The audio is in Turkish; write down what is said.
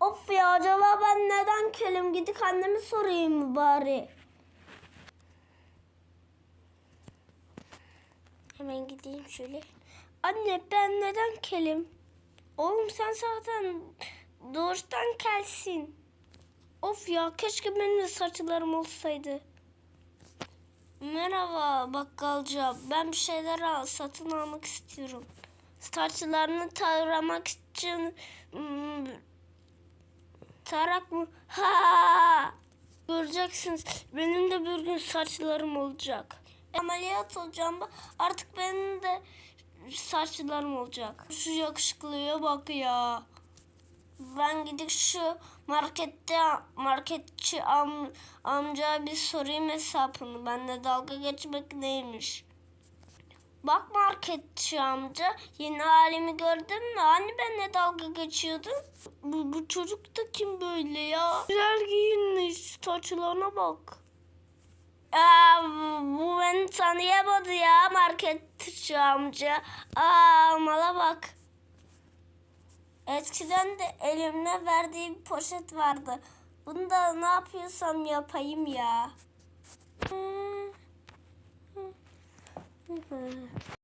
Of ya acaba ben neden kelim? Gidip anneme sorayım mı bari? Hemen gideyim şöyle. Anne ben neden kelim? Oğlum sen zaten doğuştan kelsin. Of ya keşke benim de saçlarım olsaydı. Merhaba bakkalcı. Ben bir şeyler al, satın almak istiyorum. Saçlarını taramak için hmm, tarak mı? Ha! Göreceksiniz. Benim de bir gün saçlarım olacak. Ameliyat olacağım. Artık benim de saçlarım olacak. Şu yakışıklıya bak ya. Ben gidip şu markette marketçi am, amcaya bir sorayım hesabını. Benle dalga geçmek neymiş? Bak marketçi amca yeni halimi gördün mü? Hani benimle dalga geçiyordun? Bu, bu çocuk da kim böyle ya? Güzel giyinmiş saçlarına bak. Aa, bu, beni tanıyamadı ya marketçi amca. Aa mala bak. Eskiden de elimle verdiği bir poşet vardı. Bunu da ne yapıyorsam yapayım ya. Bye.